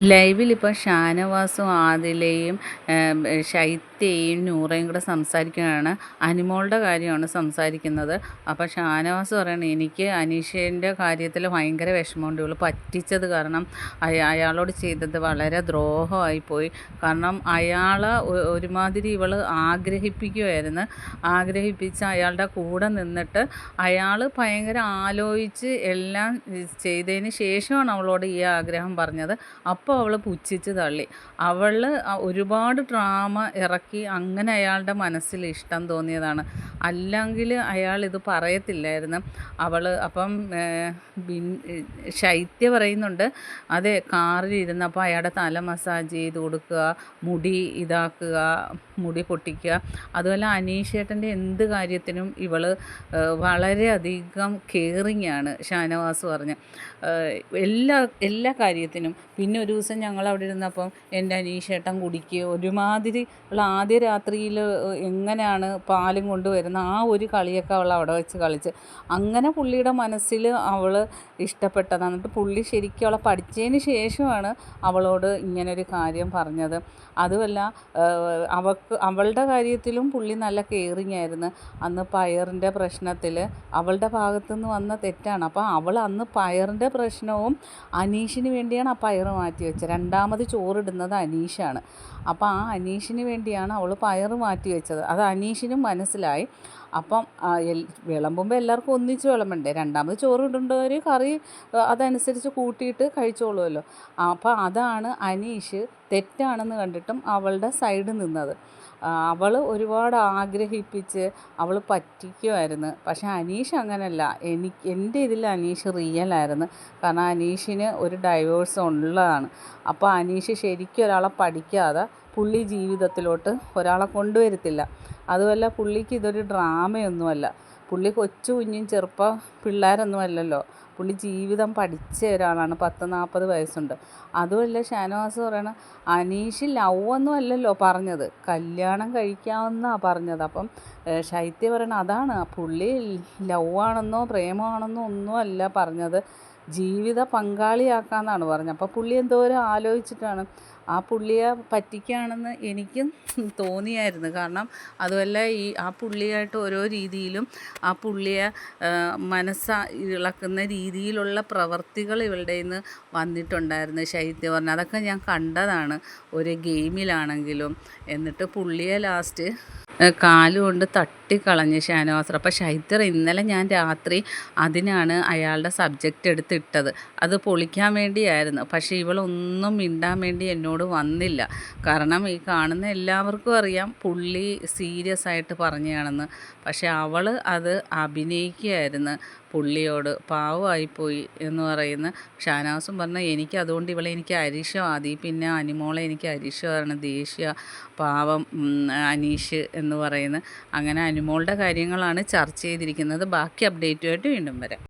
ലൈവിൽ ഇപ്പോൾ ഷാനവാസും ആദിലയും ഷൈത്യയും നൂറയും കൂടെ സംസാരിക്കുകയാണ് അനിമോളുടെ കാര്യമാണ് സംസാരിക്കുന്നത്. അപ്പോൾ ഷാനവാസ് പറയണേ എനിക്ക് അനീഷേന്റെ കാര്യത്തിൽ ഭയങ്കര വിഷമമുണ്ട്. ഇവൾ പറ്റിച്ചത് കാരണം അയാളോട് ചെയ്തത് വളരെ ദ്രോഹമായിപ്പോയി. കാരണം അയാളെ ഒരുമാതിരി ഇവൾ ആഗ്രഹിപ്പിക്കുമായിരുന്നു ആഗ്രഹിപ്പിച്ച് അയാളുടെ കൂടെ നിന്നിട്ട് അയാൾ ഭയങ്കര ആലോചിച്ച് എല്ലാം ചെയ്തതിന് ശേഷമാണ് അവളോട് ഈ ആഗ്രഹം പറഞ്ഞത്. അപ്പോൾ അവൾ പുച്ഛിച്ച് തള്ളി. അവൾ ഒരുപാട് ഡ്രാമ ഇറക്കി അങ്ങനെ അയാളുടെ മനസ്സിൽ ഇഷ്ടം തോന്നിയതാണ്. അല്ലെങ്കിൽ അയാൾ ഇത് പറയത്തില്ലായിരുന്നു. അവൾ അപ്പം ശൈത്യ പറയുന്നുണ്ട് അതെ കാറിൽ ഇരുന്നപ്പോൾ അയാളുടെ തല മസാജ് ചെയ്ത് കൊടുക്കുക മുടി ഇതാക്കുക മുടി പൊട്ടിക്കുക. അതുപോലെ അനീഷേട്ടന്റെ എന്ത് കാര്യത്തിനും ഇവൾ വളരെയധികം കെയറിങ് ആണ് ഷാനവാസ് പറഞ്ഞ്. എല്ലാ എല്ലാ കാര്യത്തിനും. പിന്നെ ഒരു ദിവസം ഞങ്ങൾ അവിടെ ഇരുന്നപ്പം എന്റെ അനീഷേട്ടൻ കുടിക്കുക ഒരുമാതിരി ഉള്ള ആദ്യ രാത്രിയിൽ എങ്ങനെയാണ് പാലും കൊണ്ടുവരുന്ന ആ ഒരു കളിയൊക്കെ അവൾ അവിടെ വെച്ച് കളിച്ച്. അങ്ങനെ പുള്ളിയുടെ മനസ്സിൽ അവൾ ഇഷ്ടപ്പെട്ടതാണ്. എന്നിട്ട് പുള്ളി ശരിക്കും അവളെ പഠിച്ചതിന് ശേഷമാണ് അവളോട് ഇങ്ങനൊരു കാര്യം പറഞ്ഞത്. അതുമല്ല അവൾക്ക് അവളുടെ കാര്യത്തിലും പുള്ളി നല്ല കെയറിങ് ആയിരുന്നു. അന്ന് പയറിന്റെ പ്രശ്നത്തിൽ അവളുടെ ഭാഗത്തു നിന്ന് വന്ന തെറ്റാണ്. അപ്പോൾ അവൾ അന്ന് പയറിന്റെ പ്രശ്നവും അനീഷിന് വേണ്ടിയാണ് ആ പയർ മാറ്റി വെച്ചത്. രണ്ടാമത് ചോറിടുന്നത് അനീഷാണ്. അപ്പോൾ ആ അനീഷിന് വേണ്ടിയാണ് അവൾ പയർ മാറ്റി വെച്ചത്. അത് അനീഷിനും മനസ്സിലായി. അപ്പം വിളമ്പുമ്പോൾ എല്ലാവർക്കും ഒന്നിച്ച് വിളമ്പണ്ടേ? രണ്ടാമത് ചോറ് ഇടേണ്ടവർ കറി അതനുസരിച്ച് കൂട്ടിയിട്ട് കഴിച്ചോളുമല്ലോ അപ്പോൾ അതാണ് അനീഷ് തെറ്റാണെന്ന് കണ്ടിട്ടും അവളുടെ സൈഡ് നിന്നത്. അവൾ ഒരുപാട് ആഗ്രഹിപ്പിച്ച് അവൾ പറ്റിക്കുമായിരുന്നു പക്ഷേ അനീഷ് അങ്ങനെയല്ല എനിക്ക് എന്റെ ഇതിൽ അനീഷ് റിയലായിരുന്നു കാരണം അനീഷിന് ഒരു ഡൈവേഴ്സ് ഉള്ളതാണ്. അപ്പോൾ അനീഷ് ശരിക്കും ഒരാളെ പഠിക്കാതെ പുള്ളി ജീവിതത്തിലോട്ട് ഒരാളെ കൊണ്ടുവരത്തില്ല. അതുമല്ല പുള്ളിക്ക് ഇതൊരു ഡ്രാമയൊന്നുമല്ല പുള്ളി കൊച്ചു കുഞ്ഞും ചെറുപ്പ പിള്ളേരൊന്നും അല്ലല്ലോ. പുള്ളി ജീവിതം പഠിച്ച ഒരാളാണ്. പത്ത് നാൽപ്പത് വയസ്സുണ്ട്. അതുമല്ല ഷാനവാസ് പറയണ അനീഷ് ലവ് ഒന്നും അല്ലല്ലോ പറഞ്ഞത്. കല്യാണം കഴിക്കാമെന്നാണ് പറഞ്ഞത്. അപ്പം ശൈത്യ പറയണ അതാണ്. പുള്ളി ലവ് ആണെന്നോ പ്രേമമാണെന്നോ ഒന്നുമല്ല പറഞ്ഞത്. ജീവിത പങ്കാളിയാക്കാമെന്നാണ് പറഞ്ഞത്. അപ്പോൾ പുള്ളി എന്തോരം ആലോചിച്ചിട്ടാണ് ആ പുള്ളിയെ പറ്റിക്കുകയാണെന്ന് എനിക്കും തോന്നിയായിരുന്നു. കാരണം അതുമല്ല ഈ ആ പുള്ളിയായിട്ട് ഓരോ രീതിയിലും ആ പുള്ളിയെ മനസ്സ ഇളക്കുന്ന രീതിയിലുള്ള പ്രവർത്തികൾ ഇവളുടെ നിന്ന് വന്നിട്ടുണ്ടായിരുന്നു. ശൈത്യ പറഞ്ഞ അതൊക്കെ ഞാൻ കണ്ടതാണ്. ഒരു ഗെയിമിലാണെങ്കിലും എന്നിട്ട് പുള്ളിയെ ലാസ്റ്റ് കാലുകൊണ്ട് തട്ടിക്കളഞ്ഞ് ഷാനവാസർ. അപ്പോൾ ഷൈത്തർ ഇന്നലെ ഞാൻ രാത്രി അതിനാണ് അയാളുടെ സബ്ജക്റ്റ് എടുത്തിട്ടത് അത് പൊളിക്കാൻ വേണ്ടിയായിരുന്നു. പക്ഷേ ഇവളൊന്നും മിണ്ടാൻ വേണ്ടി എന്നോട് വന്നില്ല. കാരണം ഈ കാണുന്ന എല്ലാവർക്കും അറിയാം പുള്ളി സീരിയസ് ആയിട്ട് പറഞ്ഞതാണെന്ന് പക്ഷേ അവൾ അത് അഭിനയിക്കുകയായിരുന്നു. പുള്ളിയോട് പാവമായിപ്പോയി എന്ന് പറയുന്ന ഷാനവാസും പറഞ്ഞാൽ എനിക്ക് അതുകൊണ്ട് ഇവളെ എനിക്ക് അരിശം ആദി പിന്നെ അനിമോളെ എനിക്ക് അരിശമാണ് ദേഷ്യ പാവം അനീഷ് എന്ന് പറയുന്നത് അങ്ങനെ അനിമോളുടെ കാര്യങ്ങളാണ് ചർച്ച ചെയ്തിരിക്കുന്നത്. ബാക്കി അപ്ഡേറ്റുമായിട്ട് വീണ്ടും വരാം.